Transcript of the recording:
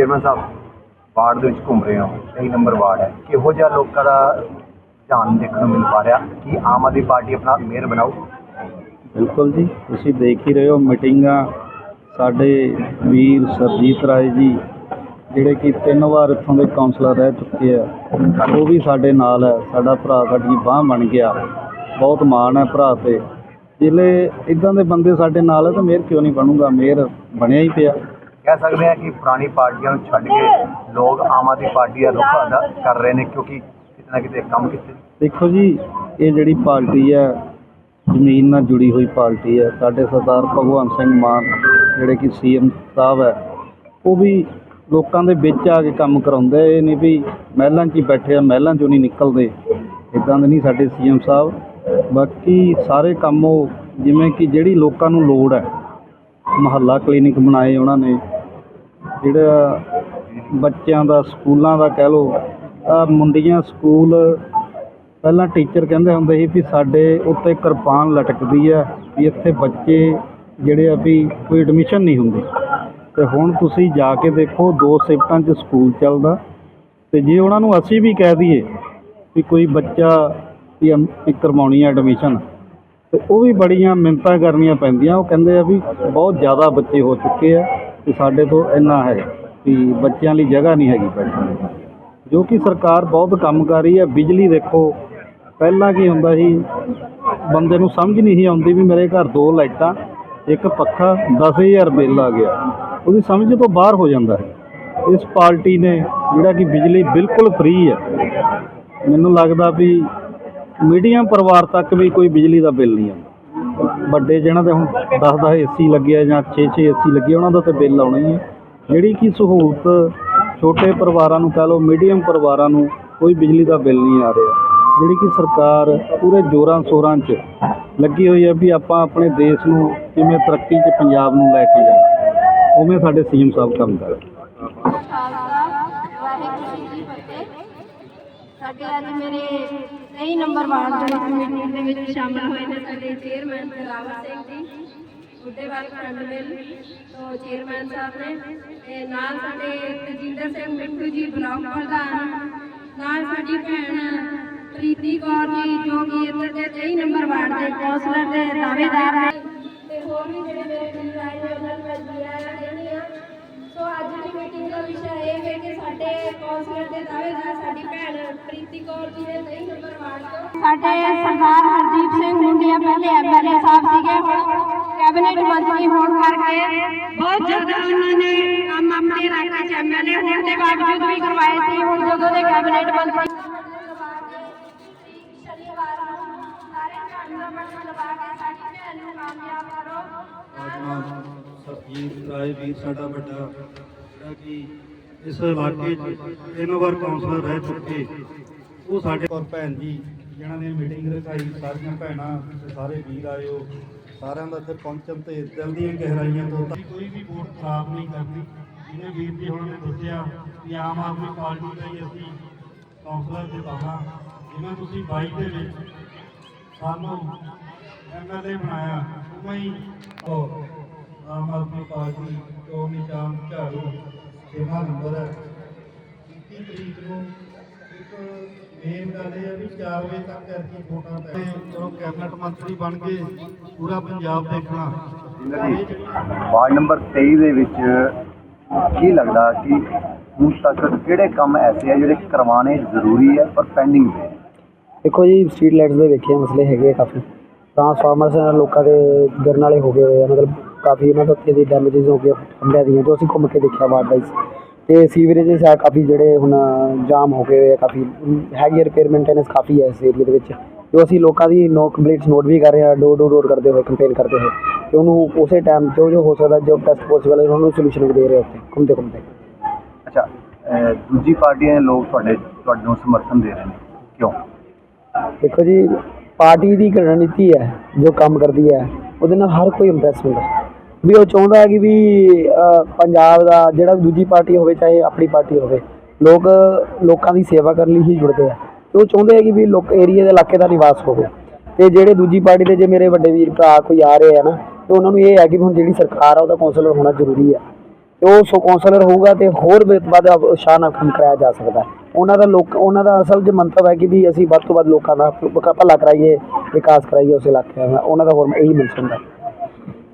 Chairman ਸਾਹਿਬ, ward ਦੇ ਵਿੱਚ ਘੁੰਮ ਰਹੇ ਹੋ 23 ਨੰਬਰ ਵਾਰਡ ਹੈ। ਕਿਹੋ ਜਿਹਾ ਲੋਕਾਂ ਦਾ ਧਿਆਨ ਦੇਖਣ ਨੂੰ ਮਿਲ ਪਾ ਰਿਹਾ? ਕਿ ਆਮ ਆਦਮੀ ਪਾਰਟੀ ਆਪਣਾ ਮੇਅਰ ਬਣਾਓ ਬਿਲਕੁਲ ਜੀ, ਤੁਸੀਂ ਦੇਖ ਹੀ ਰਹੇ ਹੋ ਮੀਟਿੰਗਾਂ। ਸਾਡੇ ਵੀਰ ਸਰਜੀਤ ਰਾਏ ਜੀ, ਜਿਹੜੇ ਕਿ ਤਿੰਨ ਵਾਰ ਇੱਥੋਂ ਦੇ ਕਾਉਂਸਲਰ ਰਹਿ ਚੁੱਕੇ ਆ, ਉਹ ਵੀ ਸਾਡੇ ਨਾਲ ਹੈ। ਸਾਡਾ ਭਰਾ ਸਾਡੀ ਬਾਹ ਬਣ ਗਿਆ। ਬਹੁਤ ਮਾਣ ਹੈ ਭਰਾ ਤੇ। ਜਿਹੜੇ ਇਦਾਂ ਦੇ ਬੰਦੇ ਸਾਡੇ ਨਾਲ ਹੈ ਤਾਂ ਮੇਅਰ ਕਿਉਂ ਨਹੀਂ ਬਣੂਗਾ? ਮੇਅਰ ਬਣਿਆ ਹੀ ਪਿਆ। ਕਹਿ ਸਕਦੇ ਹਾਂ ਕਿ ਪੁਰਾਣੀ ਪਾਰਟੀਆਂ ਨੂੰ ਛੱਡ ਕੇ ਲੋਕ ਆਮ ਆਦਮੀ ਪਾਰਟੀ ਦਾ ਰੁਖ ਅਦਾ ਕਰ ਰਹੇ ਨੇ ਕਿਉਂਕਿ ਕਿਤੇ ਨਾ ਕਿਤੇ ਕੰਮ ਕੀਤੇ ਦੇਖੋ ਜੀ, ਇਹ ਜਿਹੜੀ ਪਾਰਟੀ ਹੈ, ਜ਼ਮੀਨ ਨਾਲ ਜੁੜੀ ਹੋਈ ਪਾਰਟੀ ਹੈ, ਸਾਡੇ ਸਰਦਾਰ ਭਗਵੰਤ ਸਿੰਘ ਮਾਨ, ਜਿਹੜੇ ਕਿ ਸੀਐਮ ਸਾਹਿਬ ਹੈ, ਉਹ ਵੀ ਲੋਕਾਂ ਦੇ ਵਿੱਚ ਆ ਕੇ ਕੰਮ ਕਰਾਉਂਦੇ ਇਹ ਨਹੀਂ ਵੀ ਮਹਿਲਾਂ 'ਚ ਹੀ ਬੈਠੇ ਆ, ਮਹਿਲਾਂ 'ਚੋਂ ਨਹੀਂ ਨਿਕਲਦੇ। ਇਦਾਂ ਦੇ ਨਹੀਂ ਸਾਡੇ ਸੀਐਮ ਸਾਹਿਬ। ਬਾਕੀ ਸਾਰੇ ਕੰਮ ਉਹ, ਜਿਵੇਂ ਕਿ ਜਿਹੜੀ ਲੋਕਾਂ ਨੂੰ ਲੋੜ ਹੈ ਮਹੱਲਾ ਕਲੀਨਿਕ ਬਣਾਏ ਉਹਨਾਂ ਨੇ। ਜਿਹੜਾ ਬੱਚਿਆਂ ਦਾ, ਸਕੂਲਾਂ ਦਾ ਕਹਿ ਲਓ ਮੁੰਡੀਆਂ ਸਕੂਲ ਪਹਿਲਾਂ ਟੀਚਰ ਕਹਿੰਦੇ ਹੁੰਦੇ ਸੀ ਵੀ ਸਾਡੇ ਉੱਤੇ ਕਿਰਪਾਨ ਲਟਕਦੀ ਹੈ ਵੀ ਇੱਥੇ ਬੱਚੇ ਜਿਹੜੇ ਆ ਵੀ ਕੋਈ ਐਡਮਿਸ਼ਨ ਨਹੀਂ ਹੁੰਦੀ। ਤੇ ਹੁਣ ਤੁਸੀਂ ਜਾ ਕੇ ਦੇਖੋ, ਦੋ ਸ਼ਿਫਟਾਂ 'ਚ ਸਕੂਲ ਚੱਲਦਾ। ਤੇ ਜੇ ਉਹਨਾਂ ਨੂੰ ਅਸੀਂ ਵੀ ਕਹਿ ਦਈਏ ਵੀ ਕੋਈ ਬੱਚਾ ਵੀ ਕਰਵਾਉਣੀ ਹੈ ਐਡਮਿਸ਼ਨ ਤੇ ਉਹ ਵੀ ਬੜੀਆਂ ਮਿੰਨਤਾਂ ਕਰਨੀਆਂ ਪੈਂਦੀਆਂ। ਉਹ ਕਹਿੰਦੇ ਆ ਵੀ ਬਹੁਤ ਜ਼ਿਆਦਾ ਬੱਚੇ ਹੋ ਚੁੱਕੇ ਆ ਤੇ ਸਾਡੇ ਤੋਂ ਇੰਨਾ ਹੈ ਵੀ ਬੱਚਿਆਂ ਲਈ ਜਗ੍ਹਾ ਨਹੀਂ ਹੈਗੀ ਬੈਠਣ ਦੀ ਜੋ ਕਿ ਸਰਕਾਰ ਬਹੁਤ ਕੰਮ ਕਰ ਰਹੀ ਹੈ। ਬਿਜਲੀ ਦੇਖੋ, ਪਹਿਲਾਂ ਕੀ ਹੁੰਦਾ ਸੀ, ਬੰਦੇ ਨੂੰ ਸਮਝ ਨਹੀਂ ਸੀ ਆਉਂਦੀ ਵੀ ਮੇਰੇ ਘਰ ਦੋ ਲਾਈਟਾਂ, ਇੱਕ ਪੱਖਾ 10000 ਬਿੱਲ ਆ ਗਿਆ। ਉਹਦੀ ਸਮਝ ਤੋਂ ਬਾਹਰ ਹੋ ਜਾਂਦਾ ਹੈ। ਇਸ ਪਾਰਟੀ ਨੇ ਜਿਹੜਾ ਕਿ ਬਿਜਲੀ ਬਿਲਕੁਲ ਫ੍ਰੀ ਹੈ। ਮੈਨੂੰ ਲੱਗਦਾ ਵੀ ਮੀਡੀਅਮ ਪਰਿਵਾਰ ਤੱਕ ਵੀ ਕੋਈ ਬਿਜਲੀ ਦਾ ਬਿੱਲ ਨਹੀਂ ਆਉਂਦਾ। ਵੱਡੇ ਜਿਹਨਾਂ ਦੇ ਹੁਣ 10 10 ਏਸੀ ਲੱਗੇ ਆ ਜਾਂ 6 6 ਏਸੀ ਲੱਗੇ ਉਹਨਾਂ ਦਾ ਤਾਂ ਬਿੱਲ ਆਉਣਾ ਹੀ ਹੈ ਜਿਹੜੀ ਕਿ ਸਹੂਲਤ ਛੋਟੇ ਪਰਿਵਾਰਾਂ ਨੂੰ ਕਹ ਲਓ, ਮੀਡੀਅਮ ਪਰਿਵਾਰਾਂ ਨੂੰ ਕੋਈ ਬਿਜਲੀ ਦਾ ਬਿੱਲ ਨਹੀਂ ਆ ਰਿਹਾ। ਜਿਹੜੀ ਕਿ ਸਰਕਾਰ ਪੂਰੇ ਜ਼ੋਰਾਂ ਸ਼ੋਰਾਂ 'ਚ ਲੱਗੀ ਹੋਈ ਹੈ ਵੀ ਆਪਾਂ ਆਪਣੇ ਦੇਸ਼ ਨੂੰ ਕਿਵੇਂ ਤਰੱਕੀ 'ਚ ਪੰਜਾਬ ਨੂੰ ਲੈ ਕੇ ਜਾਣਾ। ਉਵੇਂ ਸਾਡੇ ਸੀਐਮ ਸਾਹਿਬ ਕੰਮ ਕਰ ਰਹੇ ਖਾਲਸਾ ਵਾਹਿਗੁਰੂ ਜੀ ਕੀ ਫਤਿਹ ਸਾਡੇ ਅੱਜ ਮੇਰੇ 23 ਨੰਬਰ ਵਾਰਡ ਦੇ ਵਿੱਚ ਦੇ ਵਿੱਚ ਸ਼ਾਮਲ ਹੋਏ ਨੇ ਸਾਡੇ ਚੇਅਰਮੈਨ ਜਲਾਵਰ ਸਿੰਘ ਜੀ ਬੁੱਢੇਵਾਲ ਖੰਡ ਮਿਲ ਤੋਂ ਚੇਅਰਮੈਨ ਸਾਹਿਬ ਨੇ ਤੇ ਨਾਲ ਸਾਡੇ ਤਜਿੰਦਰ ਸਿੰਘ ਮਿੱਠੂ ਜੀ ਬਲਾਕ ਪ੍ਰਧਾਨ ਨਾਲ ਸਾਡੀ ਭੈਣ ਪ੍ਰੀਤੀ ਕੌਰ ਜੀ, ਜੋ ਕਿ ਇੱਧਰ ਦੇ 23 ਨੰਬਰ ਵਾਰਡ ਦੇ ਕੌਂਸਲਰ ਦੇ ਦਾਅਵੇਦਾਰ ਨੇ। ਤੇ ਹੋਰ ਵੀ ਜਿਹੜੇ ਮੇਰੇ ਵੀਰ ਆਏ ਨੇ, ਉਹਨਾਂ ਨੂੰ ਮੈਂ ਜੀ ਆਇਆਂ ਕਹਿੰਦੀ ਹਾਂ ਸੋ ਅੱਜ ਦੀ ਮੀਟਿੰਗ ਦਾ ਵਿਸ਼ਾ ਇਹ ਹੈ ਕਿ ਸਾਡੇ ਕੌਂਸਲਰ ਦੇ ਦਾਅਵੇਦਾਰ ਸਾਡੀ ਭੈਣ ਪ੍ਰੀਤੀ ਕੌਰ ਜੀ ਨੇ 23 ਨੰਬਰ ਵਾਰਡ ਤੋਂ ਸਾਡੇ ਸਰਦਾਰ ਹਰਦੀਪ ਸਿੰਘ ਮੁੰਡਿਆ ਪਹਿਲੇ ਐਮਐਲਏ ਸਾਹਿਬ ਸੀਗੇ ਹੁਣ ਕੈਬਨਿਟ ਮੰਤਰੀ ਹੋਣ ਕਰਕੇ ਬਹੁਤ ਜ਼ਿਆਦਾ ਉਹਨਾਂ ਨੇ ਕੰਮ ਆਪਣੇ ਇਲਾਕੇ 'ਚ ਐਮਐਲਏ ਹੋਣ ਦੇ ਬਾਵਜੂਦ ਵੀ ਕਰਵਾਏ ਸੀ ਹੁਣ ਜਦੋਂ ਦੇ ਕੈਬਨਿਟ ਮੰਤਰੀ ਸ਼ਨੀਵਾਰ ਨੂੰ ਸਾਰੇ ਭੈਣ ਦਾ ਮਨ ਲਵਾ ਕੇ ਸਾਡੀ ਭੈਣ ਨੂੰ ਕਾਮਯਾਬ ਕਰੋ ਸਰਜੀਤ ਰਾਏ ਵੀਰ ਸਾਡਾ ਵੱਡਾ ਜਿਹੜਾ ਕਿ ਇਸ ਇਲਾਕੇ 'ਚ ਤਿੰਨ ਵਾਰ ਕਾਉਂਸਲਰ ਰਹਿ ਚੁੱਕੇ। ਉਹ ਸਾਡੇ ਔਰ ਭੈਣ ਜੀ ਜਿਹਨਾਂ ਨੇ ਮੀਟਿੰਗ ਰਖਾਈ ਸਾਰੀਆਂ ਭੈਣਾਂ ਤੇ ਸਾਰੇ ਵੀਰ ਆਇਓ। ਸਾਰਿਆਂ ਦਾ ਇੱਥੇ ਪਹੁੰਚਣ ਤੇ ਦਿਲ ਦੀਆਂ ਗਹਿਰਾਈਆਂ ਤੋਂ ਕੋਈ ਵੀ ਵੋਟ ਖਰਾਬ ਨਹੀਂ ਕਰਦੀ ਜਿਵੇਂ ਵੀਰ ਜੀ ਹੁਣ ਨੇ ਦੱਸਿਆ ਕਿ ਆਮ ਆਦਮੀ ਪਾਰਟੀ ਦਾ ਹੀ ਅਸੀਂ ਕਾਉਂਸਲਰ ਜਿਤਾਉਣਾ ਜਿਵੇਂ ਤੁਸੀਂ 22 ਦੇ ਵਿੱਚ ਸਾਨੂੰ ਐਮਐਲਏ ਬਣਾਇਆ ਉਵੇਂ ਹੀ ਉਹ ਆਮ ਆਦਮੀ ਪਾਰਟੀ ਤੋਂ ਨਿਸ਼ਾਨ ਝਾੜੂ? ਛੇਵਾਂ ਨੰਬਰ ਹੈ। 21 ਤਰੀਕ ਨੂੰ ਇੱਕ ਮੇਨ ਗੱਲ ਇਹ ਹੈ ਵੀ 4 ਵਜੇ ਤੱਕ ਕਰਕੇ ਵੋਟਾਂ ਪੈ ਚਲੋ ਕੈਬਨਿਟ ਮੰਤਰੀ ਬਣ ਗਏ ਪੂਰਾ ਪੰਜਾਬ ਦੇਖਣਾ। ਵਾਰਡ ਨੰਬਰ 23 ਦੇ ਵਿੱਚ ਕੀ ਲੱਗਦਾ ਕਿ ਹੁਣ ਤੱਕ ਕਿਹੜੇ ਕੰਮ ਐਸੇ ਆ ਜਿਹੜੇ ਕਰਵਾਉਣੇ ਜ਼ਰੂਰੀ ਹੈ ਪਰ ਪੈਂਡਿੰਗ ਨੇ? ਦੇਖੋ ਜੀ ਸਟਰੀਟ ਲਾਈਟਸ ਦੇ ਦੇਖੇ ਮਸਲੇ ਹੈਗੇ ਆ ਕਾਫੀ। ਟਰਾਂਸਫਾਰਮਰਸ ਨਾਲ ਲੋਕਾਂ ਦੇ ਗਿਰਨ ਵਾਲੇ ਹੋ ਗਏ ਹੋਏ ਆ ਮਤਲਬ ਕਾਫੀ ਇਹਨਾਂ ਦੇ ਉੱਤੇ ਦੀ ਡੈਮੇਜਸ ਹੋ ਗਏ ਖੰਭਿਆਂ ਦੀਆਂ ਜੋ ਅਸੀਂ ਘੁੰਮ ਕੇ ਦੇਖਿਆ ਵਾਰਡ ਵਾਈਜ਼ ਤੇ ਸੀਵਰੇਜਸ ਆ ਕਾਫੀ ਜਿਹੜੇ ਹੁਣ ਜਾਮ ਹੋ ਗਏ ਆ ਕਾਫੀ ਹੈਗੀ ਰਿਪੇਅਰ ਮੇਨਟੇਨੈਂਸ ਕਾਫੀ ਹੈ ਇਸ ਏਰੀਆ ਦੇ ਵਿੱਚ। ਜੋ ਅਸੀਂ ਲੋਕਾਂ ਦੀ ਨੋ ਕੰਪਲੀਟਸ ਨੋਟ ਵੀ ਕਰ ਰਹੇ ਆ ਡੋਰ ਡੋਰ ਕਰਦੇ ਹੋਏ ਕੰਪੇਨ ਕਰਦੇ ਹੋਏ ਤੇ ਉਹਨੂੰ ਉਸੇ ਟਾਈਮ ਜੋ ਜੋ ਹੋ ਸਕਦਾ ਜੋ ਬੈਸਟ ਪੋਸੀਬਲ ਹੈ ਉਹਨੂੰ ਸੋਲੂਸ਼ਨ ਦੇ ਰਹੇ ਉੱਥੇ ਘੁੰਮਦੇ ਘੁੰਮਦੇ। ਅੱਛਾ ਦੂਜੀ ਪਾਰਟੀਆਂ ਦੇ ਲੋਕ ਤੁਹਾਡੇ ਤੁਹਾਨੂੰ ਸਮਰਥਨ ਦੇ ਰਹੇ ਨੇ ਕਿਉਂ? ਦੇਖੋ ਜੀ ਪਾਰਟੀ ਦੀ ਰਣਨੀਤੀ ਹੈ ਜੋ ਕੰਮ ਕਰਦੀ ਹੈ ਉਹਦੇ ਨਾਲ ਹਰ ਕੋਈ ਇੰਪ੍ਰੈਸ ਹੁੰਦਾ। ਵੀ ਉਹ ਚਾਹੁੰਦਾ ਹੈ ਕਿ ਵੀ ਅਹ, ਪੰਜਾਬ ਦਾ ਜਿਹੜਾ ਵੀ ਦੂਜੀ ਪਾਰਟੀ ਹੋਵੇ ਚਾਹੇ ਆਪਣੀ ਪਾਰਟੀ ਹੋਵੇ ਲੋਕ ਲੋਕਾਂ ਦੀ ਸੇਵਾ ਕਰਨ ਲਈ ਹੀ ਜੁੜਦੇ ਆ। ਤੇ ਉਹ ਚਾਹੁੰਦੇ ਆ ਕਿ ਵੀ ਲੋਕ ਏਰੀਆ ਦੇ ਇਲਾਕੇ ਦਾ ਨਿਵਾਸ ਹੋਵੇ। ਤੇ ਜਿਹੜੇ ਦੂਜੀ ਪਾਰਟੀ ਦੇ ਜੇ ਮੇਰੇ ਵੱਡੇ ਵੀਰ ਭਰਾ ਕੋਈ ਆ ਰਹੇ ਆ ਨਾ ਤੇ ਉਹਨਾਂ ਨੂੰ ਇਹ ਹੈ ਕਿ ਵੀ ਹੁਣ ਜਿਹੜੀ ਸਰਕਾਰ ਆ ਉਹਦਾ ਕੌਂਸਲਰ ਹੋਣਾ ਜ਼ਰੂਰੀ ਹੈ ਤੇ ਉਹ ਸੋ ਕੌਂਸਲਰ ਹੋਊਗਾ ਤੇ ਹੋਰ ਵੀ ਵੱਧ ਉਤਸ਼ਾਹ ਨਾਲ ਕੰਮ ਕਰਾਇਆ ਜਾ ਸਕਦਾ। ਹੈ। ਉਹਨਾਂ ਦਾ ਲੋਕ ਉਹਨਾਂ ਦਾ ਅਸਲ ਜੇ ਮੰਤਵ ਹੈ ਕਿ ਵੀ ਅਸੀਂ ਵੱਧ ਤੋਂ ਵੱਧ ਲੋਕਾਂ ਦਾ ਭਲਾ ਕਰਾਈਏ ਵਿਕਾਸ ਕਰਾਈਏ ਉਸ ਇਲਾਕੇ ਦਾ ਉਹਨਾਂ ਦਾ ਹੋਰ ਇਹੀ ਮਿਸ਼ਨ ਹੈ